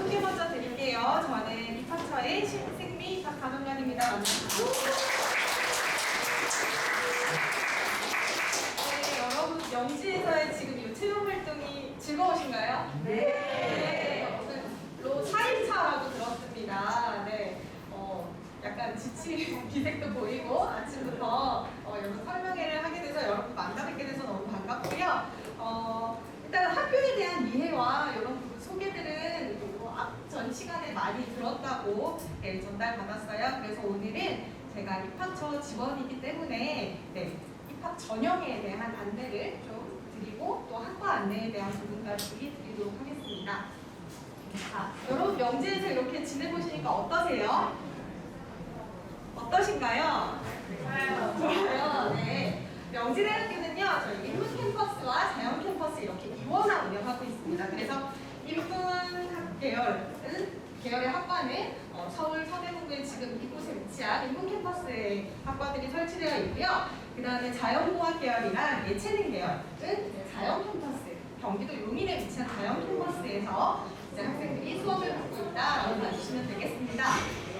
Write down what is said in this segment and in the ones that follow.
소개 먼저 드릴게요. 저는 신승미 박가정관입니다. 만나주시고. 네, 여러분 영지에서의 지금 이 체험 활동이 즐거우신가요? 네. 오늘로 4일차라고 들었습니다. 네. 어, 약간 지친 기색도 보이고 아침부터 어, 여러분 설명회를 하게 돼서 여러분 만나뵙게 돼서 너무 반갑고요. 어, 일단 학교에 대한 이해와 부분 소개들은 뭐 앞전 시간에 많이 들었다고 네, 전달 받았어요. 그래서 오늘은 제가 입학처 지원이기 때문에 네, 입학 전형에 대한 안내를 좀 드리고 또 학과 안내에 대한 부분까지 드리도록 하겠습니다. 자, 여러분 명지에서 이렇게 지내보시니까 어떠세요? 어떠신가요? 좋아요. 네. 명지대학교는요, 저희 인문 캠퍼스와 자연 캠퍼스 이렇게 이원화 운영하고 있습니다. 그래서 인문 계열은 계열의 학과는 어, 서울 서대문구에 지금 이곳에 위치한 인문 캠퍼스의 학과들이 설치되어 있고요. 그 다음에 자연공학 계열이나 예체능 계열은 자연 캠퍼스, 경기도 용인에 위치한 자연 캠퍼스에서 이제 학생들이 수업을 받고 있다라고 봐주시면 되겠습니다.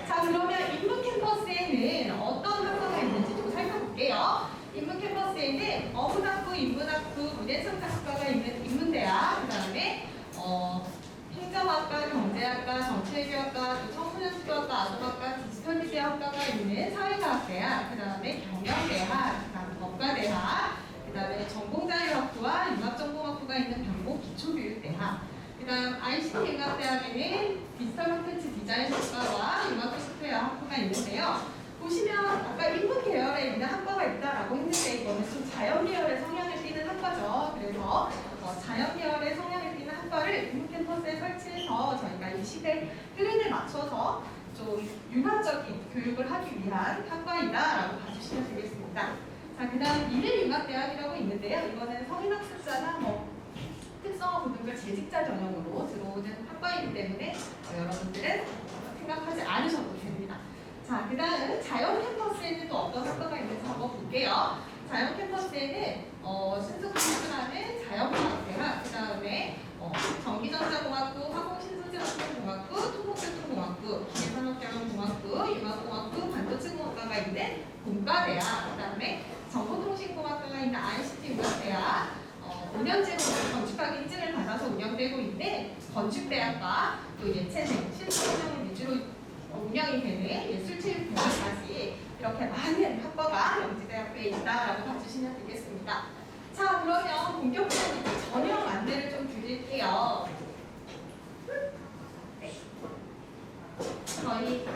자 그러면 인문 캠퍼스에는 어떤 학과가 있는지 좀 살펴볼게요. 인문 캠퍼스에는 어문학부, 인문학부, 문예창작학과가 있는 인문대학, 그 다음에 어, 행정학과, 경제학과, 정치외교학과, 또 청소년 수교학과, 아동학과, 디지털미디어학과가 있는 사회과학대학, 그 다음에 경영대학, 그 다음에 법과대학, 그 다음에 전공자유학부와 융합전공학부가 있는 병고 기초교육대학, 그 다음 ICT 융합대학에는 디지털 콘텐츠 디자인 학과와 융합 소프트웨어 학부가 있는데요. 보시면 아까 인문 계열에 있는 학과가 있다라고 했는데 이거는 좀 자연 계열의 성향을 띠는 학과죠. 그래서 어, 자연 계열의 성향을 학과를 인문 캠퍼스에 설치해서 저희가 이 시대 흐름에 맞춰서 좀 융합적인 교육을 하기 위한 학과이다라고 봐주시면 되겠습니다. 자, 그 다음 미래융합대학이라고 있는데요. 이거는 성인학습자나 뭐 특성화 고등급 재직자 전형으로 들어오는 학과이기 때문에 어, 여러분들은 생각하지 않으셔도 됩니다. 자, 그 다음 자연 캠퍼스에는 또 어떤 학과가 있는지 한번 볼게요. 자연 캠퍼스에는 어, 신속 기술하는 자연과학대학, 그 다음에 어, 전기전자공학부, 화공신소재학교공학부, 토목교통공학부, 기계산업경영공학부, 융합공학부, 반도체 공학과가 있는 공과대학, 그 다음에 정보통신공학과가 있는 ICT 융합대학, 어, 5년제로 건축학 인증을 받아서 운영되고 있는 건축대학과 또 예체능, 실습운영을 위주로 운영이 되는 예술체육대학까지 이렇게 많은 학과가 영지대학교에 있다라고 봐주시면 되겠습니다. 자, 그러면 본격적으로 이제 전형 안내를 좀 드릴게요. 네. 저희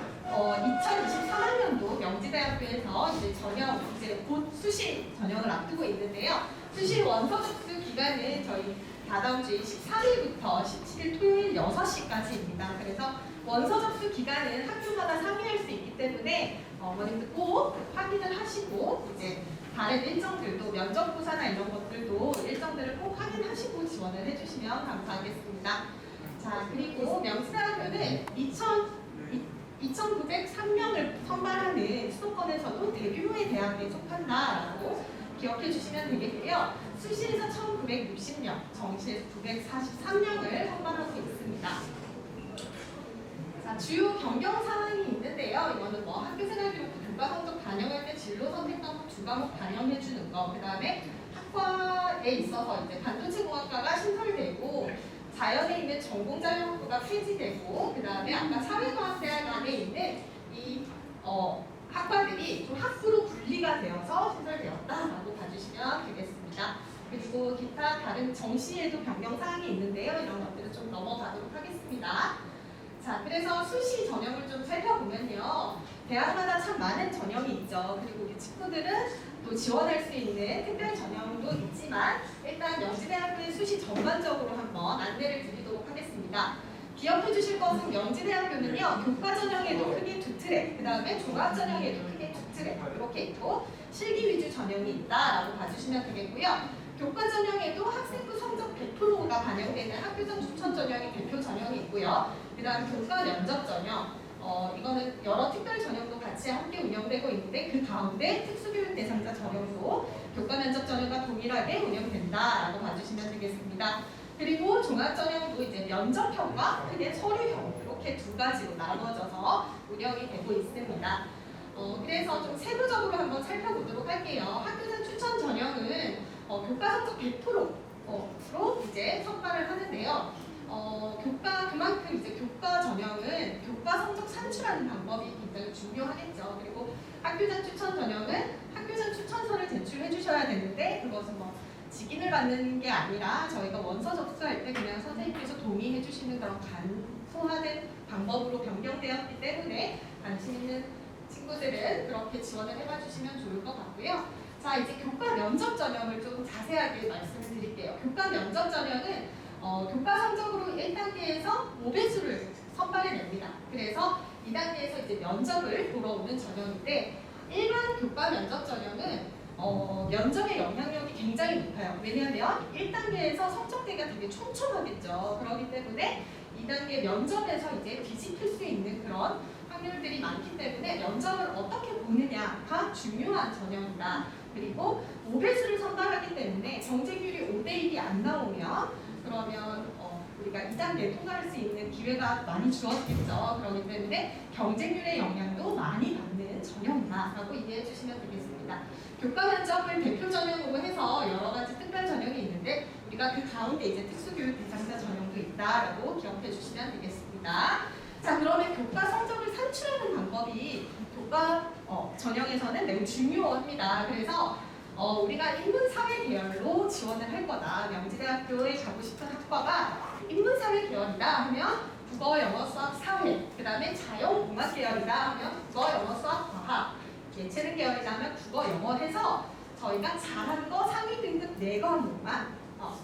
어, 2023학년도 명지대학교에서 이제 전형 이제 곧 수시 전형을 앞두고 있는데요. 수시 원서 접수 기간은 저희 다다음 주 13일부터 17일 토요일 6시까지입니다. 그래서 원서 접수 기간은 학교마다 상이할 수 있기 때문에 어머님들 꼭 확인을 하시고 이제 다른 일정들도 면접부사나 이런 것들도 일정들을 꼭 확인하시고 지원을 해주시면 감사하겠습니다. 자 그리고 명지대학교는 2000 2,903명을 선발하는 수도권에서도 대규모의 대학에 속한다라고 기억해 주시면 되겠고요. 수시에서 1,960명, 정시에서 943명을 선발하고 있습니다. 자, 주요 변경 사항이 있는데요. 이거는 뭐 학교 생활기록부 교과 성적 반영할 때 진로 선택 과목 두 과목 반영해 주는 거. 그 다음에 학과에 있어서 이제 신설되고 자연에 있는 전공자료학부가 폐지되고 그 다음에 아까 사회과학대학 안에 있는 이 어, 학과들이 좀 학부로 분리가 되어서 신설되었다라고 봐주시면 되겠습니다. 그리고 기타 다른 정시에도 변경 사항이 있는데요. 이런 것들을 좀 넘어가도록 하겠습니다. 자, 그래서 수시 전형을 좀 살펴보면요. 대학마다 참 많은 전형이 있죠. 그리고 우리 친구들은 또 지원할 수 있는 특별 전형도 있지만 일단 영지대학교의 수시 전반적으로 한번 안내를 드리도록 하겠습니다. 기억해 주실 것은 영지대학교는요. 교과 전형에도 크게 두 트랙, 그 다음에 종합 전형에도 크게 두 트랙 이렇게 있고 실기 위주 전형이 있다라고 봐주시면 되겠고요. 교과 전형에도 학생부 성적 100%가 반영되는 학교장 추천 전형이 대표 전형이 있고요. 그 다음 교과 면접 전형, 어, 이거는 여러 특별 전형도 같이 함께 운영되고 있는데 그 가운데 특수 대상자 전형도 교과 면접 전형과 동일하게 운영된다라고 봐주시면 되겠습니다. 그리고 종합 전형도 이제 면접형과 그냥 서류형 이렇게 두 가지로 나눠져서 운영이 되고 있습니다. 어, 그래서 좀 세부적으로 한번 살펴보도록 할게요. 학교생 추천 전형은 어, 교과 성적 100%로 이제 선발을 하는데요. 어, 교과 그만큼 이제 교과 전형은 교과 성적 산출하는 방법이 굉장히 중요하겠죠. 그리고 학교장 추천 전형은 학교장 추천서를 제출해 주셔야 되는데 그것은 뭐 직인을 받는 게 아니라 저희가 원서 접수할 때 그냥 선생님께서 동의해 주시는 그런 간소화된 방법으로 변경되었기 때문에 관심 있는 친구들은 그렇게 지원을 해봐 주시면 좋을 것 같고요. 자 이제 교과 면접 전형을 좀 자세하게 말씀을 드릴게요. 교과 면접 전형은 어, 교과 성적으로 1단계에서 5배수를 선발해냅니다. 그래서 2단계에서 이제 면접을 보러 오는 전형인데 일반 교과 면접 전형은 어, 면접의 영향력이 굉장히 높아요. 왜냐하면 1단계에서 성적대가 되게 촘촘하겠죠. 그렇기 때문에 2단계 면접에서 이제 뒤집힐 수 있는 그런 확률들이 많기 때문에 면접을 어떻게 보느냐가 중요한 전형이다. 그리고 5배수를 선발하기 때문에 정제률이 5대 1이 안 나오면 그러면 어, 우리가 2 단계 통과할 수 있는 기회가 많이 주어지겠죠. 그렇기 때문에 경쟁률의 영향도 많이 받는 전형이다라고 이해해 주시면 되겠습니다. 교과 면접을 대표 전형으로 해서 여러 가지 특별 전형이 있는데 우리가 그 가운데 이제 특수교육 대상자 전형도 있다라고 기억해 주시면 되겠습니다. 자 그러면 교과 성적을 산출하는 방법이 교과 어, 전형에서는 매우 중요합니다. 그래서 어, 우리가 인문사회 계열로 지원을 할 거다. 명지대학교에 가고 싶은 학과가 인문사회 계열이다 하면 국어, 영어, 수학, 사회. 그 다음에 자연공학 계열이다 하면 국어, 영어, 수학, 과학. 예체능 계열이다 하면 국어, 영어 해서 저희가 잘하는 거 상위 등급 4과목만 어,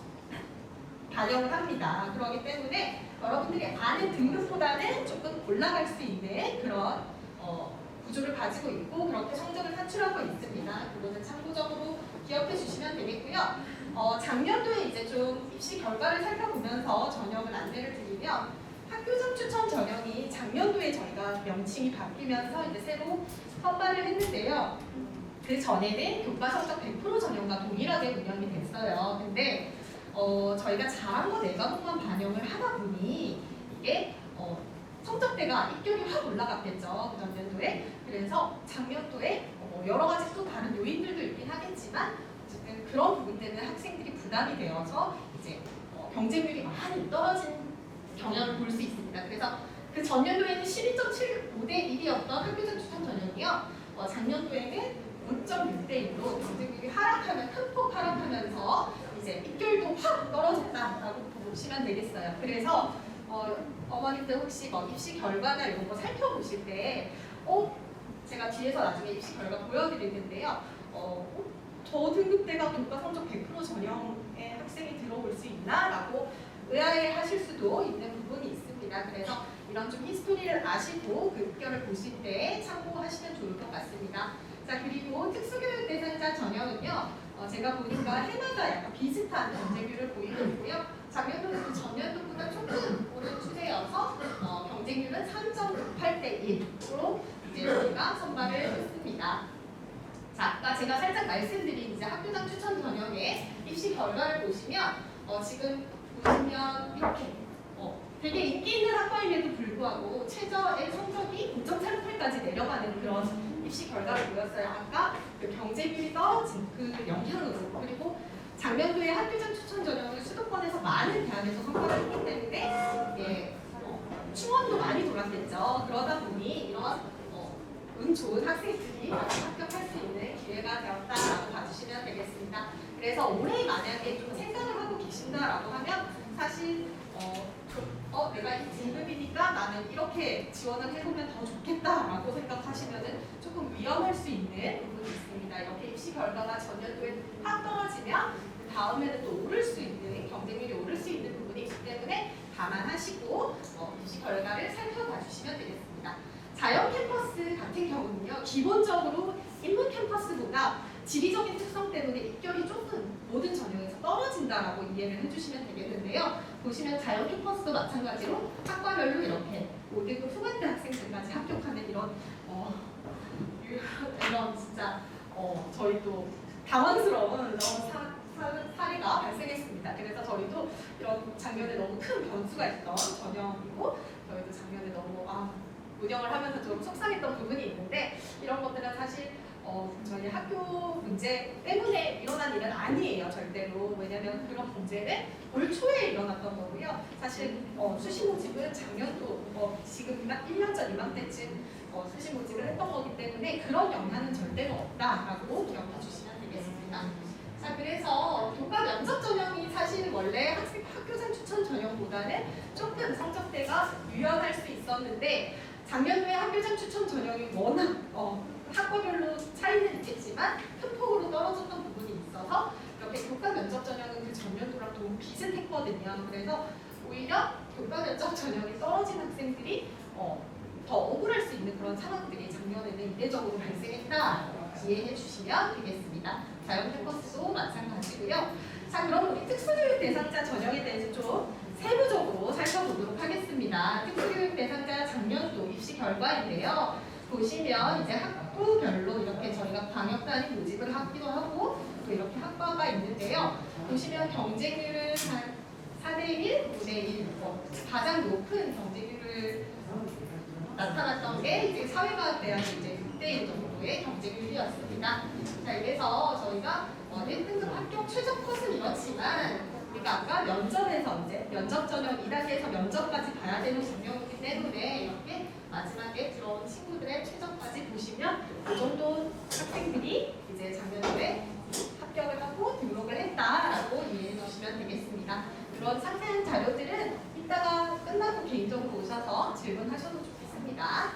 반영을 합니다. 그렇기 때문에 여러분들이 아는 등급보다는 조금 올라갈 수 있는 그런 어, 구조를 가지고 있고 그렇게 성적을 산출하고 있습니다. 그거는 참고적으로 기억해 주시면 되겠고요. 어, 작년도에 이제 좀 입시 결과를 살펴보면서 전형을 안내를 드리면 학교장 추천 전형이 작년도에 저희가 명칭이 바뀌면서 이제 새로 선발을 했는데요. 그 전에는 교과 성적 100% 전형과 동일하게 운영이 됐어요. 근데 어, 저희가 잘한 거네 과목만 반영을 하다 보니 이게 어, 성적대가 입결이 확 올라갔겠죠. 그 전년도에. 그래서 작년도에 어, 여러 가지 또 다른 요인들도 있긴 하겠지만 그런 부분 때문에 학생들이 부담이 되어서 이제 어, 경쟁률이 많이 떨어진 경향을 볼 수 있습니다. 그래서 그 전년도에는 12.75대 1이었던 학교장 추천 전형이요. 어, 작년도에는 5.6대 1로 경쟁률이 하락하면 큰 폭 하락하면서 이제 입결도 확 떨어졌다라고 보시면 되겠어요. 그래서 어, 어머님들 혹시 뭐 입시 결과나 이런 거 살펴보실 때, 어, 제가 뒤에서 나중에 입시 결과 보여드릴 텐데요. 어, 어, 저 등급대가 교과 성적 100% 전형의 학생이 들어올 수 있나라고 의아해 하실 수도 있는 부분이 있습니다. 그래서 이런 좀 히스토리를 아시고 그 입결을 보실 때 참고하시면 좋을 것 같습니다. 자 그리고 특수교육 대상자 전형은요. 어, 제가 보니까 해마다 약간 비슷한 경쟁률을 보이고 있고요. 작년도는 전년도보다 조금 오른 추세여서 어, 경쟁률은 3.68대 1으로 이제 저희가 선발을 했습니다. 자, 아까 제가 살짝 말씀드린 이제 학교장 추천 전형의 입시 결과를 보시면 어, 지금 보시면 이렇게 어, 되게 인기 있는 학과임에도 불구하고 최저의 성적이 9.38까지 내려가는 그런 입시 결과를 보였어요. 아까 그 떨어진 그 영향으로 그리고 작년도에 학교장 추천 전형을 수도권에서 많은 대학에서 선발을 했기 때문에 이게 어, 충원도 많이 돌았겠죠. 그러다 보니 이런 어, 운 좋은 학생들이 합격할 수 있는 기회가 되었다라고 봐주시면 되겠습니다. 그래서 올해 만약에 좀 생각을 하고 계신다라고 하면 사실 어, 어 내가 이 등급이니까 나는 이렇게 지원을 해보면 더 좋겠다라고 생각하시면은 조금 위험할 수 있는 부분이 있습니다. 이렇게 입시 결과가 전년도에 확 떨어지면 그 다음에는 또 오를 수 있는 경쟁률이 오를 수 있는 부분이 있기 때문에 감안하시고 어, 입시 결과를 살펴봐 주시면 되겠습니다. 자연 캠퍼스 같은 경우는요 기본적으로 인문 캠퍼스보다 지리적인 특성 때문에 입결이 조금 모든 전 떨어진다라고 이해를 해주시면 되겠는데요. 보시면 자연 캠퍼스도 마찬가지로 학과별로 이렇게 5등급 후반대 학생들까지 합격하는 이런 어, 이런 진짜 어, 저희 또 당황스러운 사, 사, 사례가 발생했습니다. 그래서 저희 저희도 이런 작년에 너무 큰 변수가 있던 전형이고 저희도 작년에 너무 아, 운영을 하면서 좀 속상했던 부분이 있는데 이런 것들은 사실 어, 저희 학교 문제 때문에 일어난 일은 아니에요 절대로 왜냐하면 그런 문제는 올 초에 일어났던 거고요 사실 어, 수시 모집은 작년도 어, 지금 이만 1년 전 이맘때쯤 어, 수시 모집을 했던 거기 때문에 그런 영향은 절대로 없다라고 기억해 주시면 되겠습니다. 자 그래서 교과 면접 전형이 사실 원래 학생 학교생 추천 전형보다는 조금 성적대가 유연할 수 있었는데 작년도에 학교생 추천 전형이 워낙 어, 학과별로 차이는 있겠지만 큰 폭으로 떨어졌던 부분이 있어서 이렇게 교과 면접 전형은 그 전년도랑 좀 비슷했거든요. 그래서 오히려 교과 면접 전형이 떨어진 학생들이 어, 더 억울할 수 있는 그런 상황들이 작년에는 이례적으로 발생했다. 이해해 주시면 되겠습니다. 자연 캠퍼스도 마찬가지고요. 자 그럼 우리 특수교육 대상자 전형에 대해서 좀 세부적으로 살펴보도록 하겠습니다. 특수교육 대상자 작년도 입시 결과인데요. 보시면 이제 학부별로 이렇게 저희가 방역 단위 모집을 하기도 하고 또 이렇게 학과가 있는데요. 보시면 경쟁률은 한 4대 1, 5대1 가장 높은 경쟁률을 나타났던 게 이제 사회과학 대학이 이제 6대 1 정도의 경쟁률이었습니다. 자, 이래서 저희가 어, 1등급 합격 최저 컷은 이렇지만 우리가 아까 면접에서 이제 면접 전형 2단계에서 면접까지 봐야 되는 전형이기 때문에 이렇게 마지막에 들어온 친구들의 최저까지 보시면 이 정도 학생들이 이제 작년도에 합격을 하고 등록을 했다라고 이해해 주시면 되겠습니다. 그런 상세한 자료들은 이따가 끝나고 개인적으로 오셔서 질문하셔도 좋겠습니다.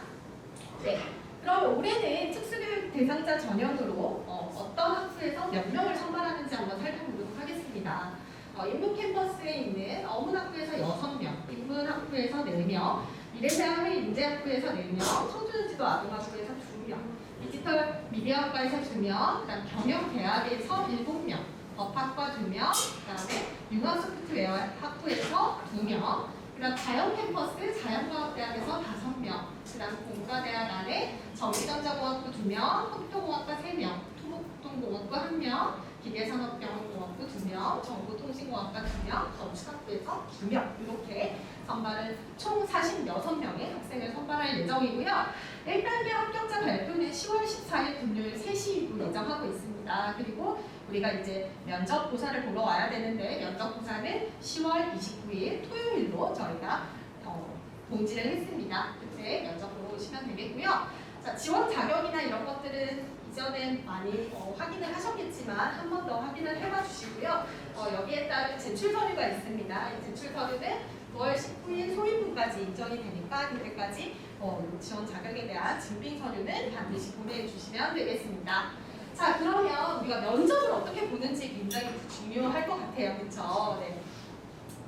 네. 그럼 올해는 특수교육 대상자 전형으로 어, 떤 학부에서 몇 명을 선발하는지 한번 살펴보도록 하겠습니다. 어, 인문 캠퍼스에 있는 어문학부에서 6명, 인문학부에서 4명, 미래대학의 인재학부에서 4명, 청주지도 아동학부에서 2명, 디지털 미디어학과에서 2명, 그다음 경영대학에서 7명, 법학과 2명, 그다음에 융합소프트웨어 학부에서 2명, 그다음 자연캠퍼스 자연과학대학에서 5명, 그다음 공과대학 안에 전기전자공학부 2명, 컴퓨터공학과 3명, 토목동공학과 1명, 기계산업경영공학부 2명, 정보통신공학과 2명, 건축학부에서 2명 이렇게 선발을 총 46명의 학생을 선발할 예정이고요. 1단계 합격자 발표는 10월 14일 금요일 3시로 예정하고 있습니다. 그리고 우리가 이제 면접 보사를 보러 와야 되는데 면접 보사는 10월 29일 토요일로 저희가 어, 공지를 했습니다. 그때 면접 보러 오시면 되겠고요. 자, 지원 자격이나 이런 것들은 이전엔 많이 어, 확인을 하셨겠지만 한 번 더 확인을 해봐 주시고요. 어, 여기에 따른 제출 서류가 있습니다. 이 제출 서류는 9월 19일 소인분까지 인정이 되니까 그때까지 어, 지원 자격에 대한 증빙 서류는 반드시 보내주시면 되겠습니다. 자 그러면 우리가 면접을 어떻게 보는지 굉장히 중요할 것 같아요. 그렇죠? 네.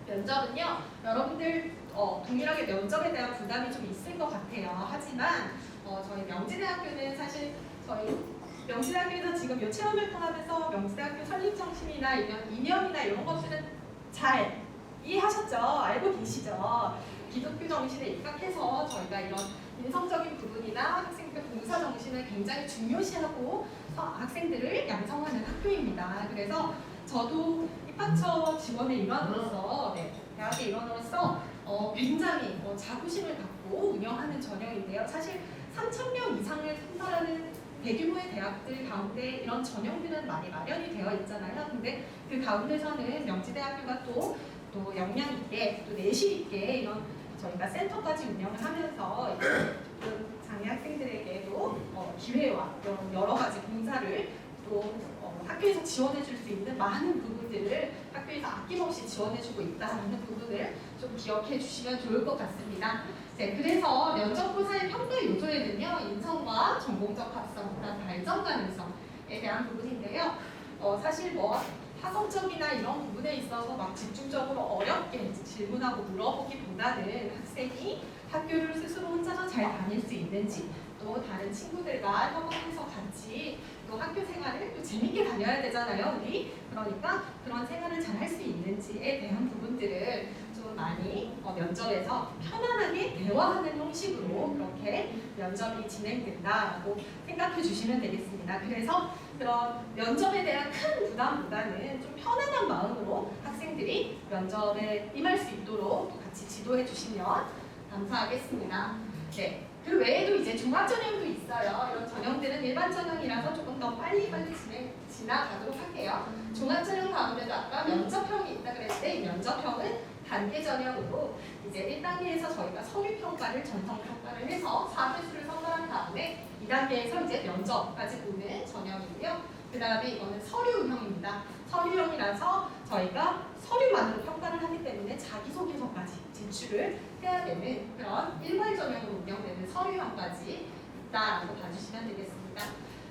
면접은요 여러분들 어, 동일하게 면접에 대한 부담이 좀 있을 것 같아요. 하지만 어, 저희 명지대학교는 사실 저희 명지대학교에서 지금 요 체험 활동하면서 명지대학교 설립 정신이나 이런 이념이나 이런 것들은 잘 이해하셨죠? 알고 계시죠? 기독교 정신에 입각해서 저희가 이런 인성적인 부분이나 학생들 봉사 정신을 굉장히 중요시하고 어, 학생들을 양성하는 학교입니다. 그래서 저도 입학처 지원의 일환으로서 네, 대학의 일원으로서 어, 굉장히 어, 자부심을 갖고 운영하는 전형인데요. 사실 3,000명 이상을 선발하는 대규모의 대학들 가운데 이런 전형들은 많이 마련이 되어 있잖아요. 근데 그 가운데서는 명지대학교가 또, 또 역량 있게 또 내실 있게 이런 저희가 센터까지 운영을 하면서 조금 장애 학생들에게도 어, 기회와 이런 여러 가지 봉사를 또 어, 학교에서 지원해 줄 수 있는 많은 부분들을 학교에서 아낌없이 지원해 주고 있다는 부분을 좀 기억해 주시면 좋을 것 같습니다. 네, 그래서 면접보사의 평가 요소에는요, 인성과 전공적 합성, 발전 가능성에 대한 부분인데요. 어, 사실 뭐 학업적이나 이런 부분에 있어서 막 집중적으로 어렵게 질문하고 물어보기보다는 학생이 학교를 스스로 혼자서 잘 다닐 수 있는지 또 다른 친구들과 협업해서 같이 또 학교 생활을 또 재밌게 다녀야 되잖아요, 우리. 그러니까 그런 생활을 잘 할 수 있는지에 대한 부분들을 좀 많이 어, 면접에서 편안하게 대화하는 형식으로 그렇게 면접이 진행된다라고 생각해 주시면 되겠습니다. 그래서 그런 면접에 대한 큰 부담보다는 좀 편안한 마음으로 학생들이 면접에 임할 수 있도록 또 같이 지도해 주시면 감사하겠습니다. 네. 그 외에도 이제 종합 전형도 있어요. 이런 전형들은 일반 전형이라서 조금 더 빨리빨리 진행, 지나가도록 할게요. 종합 전형 가운데도 아까 면접형이 있다 그랬는데 이 면접형은 단계 전형으로 이제 1단계에서 저희가 서류 평가를 전성 평가를 해서 사회수를 선발한 다음에 2단계에서 이제 면접까지 보는 전형이고요. 그 다음에 이거는 서류형입니다. 서류형이라서 저희가 서류만으로 평가를 하기 때문에 자기소개서까지 제출을 해야 되는 그런 일괄 전형으로 운영되는 서류형까지 있다라고 봐주시면 되겠습니다.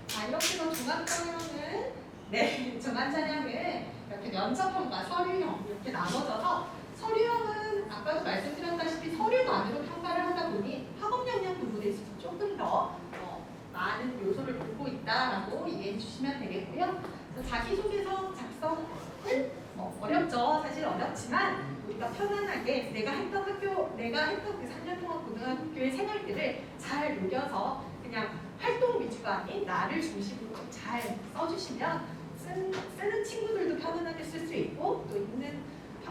자, 이렇게 해서 종합 전형은 네, 종합 전형은 이렇게 면접형과 서류형 이렇게 나눠져서 서류형은 아까도 말씀드렸다시피 서류만으로 평가를 하다 보니 학업 역량 부분에 있어서 조금 더 어, 많은 요소를 보고 있다라고 이해해 주시면 되겠고요. 자기소개서 작성은 뭐 어렵죠. 사실 어렵지만 우리가 편안하게 내가 했던 학교, 내가 했던 그 3년 동안 고등학교의 생활들을 잘 녹여서 그냥 활동 위주가 아닌 나를 중심으로 잘 써주시면 쓴, 쓰는 친구들도 편안하게 쓸 수 있고 또 있는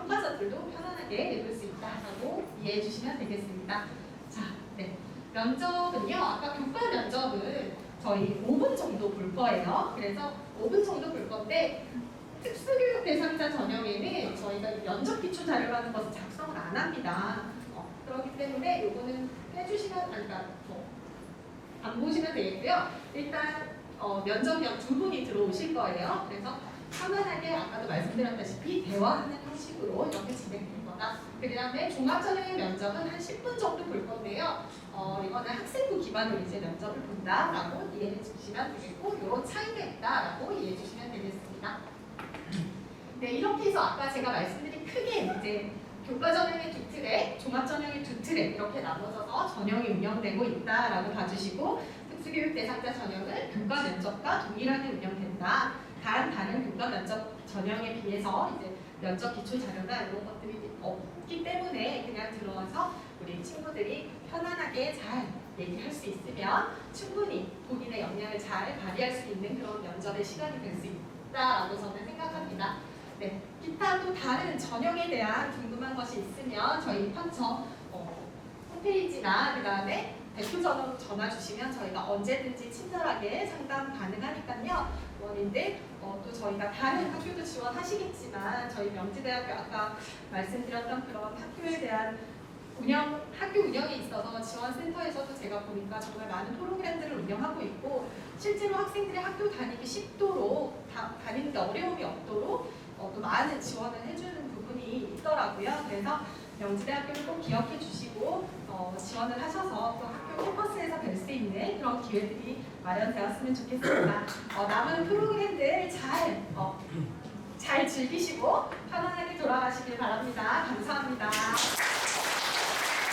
평가자들도 편안하게 읽을 수 있다라고 이해해 주시면 되겠습니다. 자, 네. 면접은요, 아까 교과 면접은 저희 5분 정도 볼 거예요. 그래서 5분 정도 볼 건데 특수교육 대상자 전형에는 저희가 면접 기초 자료라는 것을 작성을 안 합니다. 어, 그렇기 때문에 요거는 해주시면 그러니까 뭐, 안 보시면 되겠고요. 일단 어, 면접형 두 분이 들어오실 거예요. 그래서 편안하게 아까도 말씀드렸다시피 대화하는 형식으로 이렇게 진행될 거다. 그 다음에 종합전형의 면접은 한 10분 정도 볼 건데요. 어, 이거는 학생부 기반으로 이제 면접을 본다라고 이해해 주시면 되겠고 이런 차이가 있다라고 이해해 주시면 되겠습니다. 네, 이렇게 해서 아까 제가 말씀드린 크게 이제 교과 전형의 두 트랙, 종합 전형의 두 트랙 이렇게 나눠져서 전형이 운영되고 있다라고 봐주시고 특수교육 대상자 전형은 교과 면접과 동일하게 운영된다. 단 다른 교과 면접 전형에 비해서 이제 면접 기초 자료나 이런 것들이 없기 때문에 그냥 들어와서 우리 친구들이 편안하게 잘 얘기할 수 있으면 충분히 본인의 역량을 잘 발휘할 수 있는 그런 면접의 시간이 될 수 있다라고 저는 생각합니다. 네, 기타 또 다른 전형에 대한 궁금한 것이 있으면 저희 펀처 어, 홈페이지나 그 다음에 대표 전화로 전화 주시면 저희가 언제든지 친절하게 상담 가능하니까요. 원인데 어, 또 저희가 다른 학교도 지원하시겠지만 저희 명지대학교 아까 말씀드렸던 그런 학교에 대한 운영 학교 운영에 있어서 지원센터에서도 제가 보니까 정말 많은 프로그램들을 운영하고 있고 실제로 학생들이 학교 다니기 쉽도록 다, 다니는데 어려움이 없도록 어, 또 많은 지원을 해주는 부분이 있더라고요. 그래서 명지대학교를 꼭 기억해 주시고 어, 지원을 하셔서 또 학교 캠퍼스에서 뵐 수 있는 그런 기회들이 마련되었으면 좋겠습니다. 어, 남은 프로그램들 잘, 어, 잘 즐기시고 편안하게 돌아가시길 바랍니다. 감사합니다.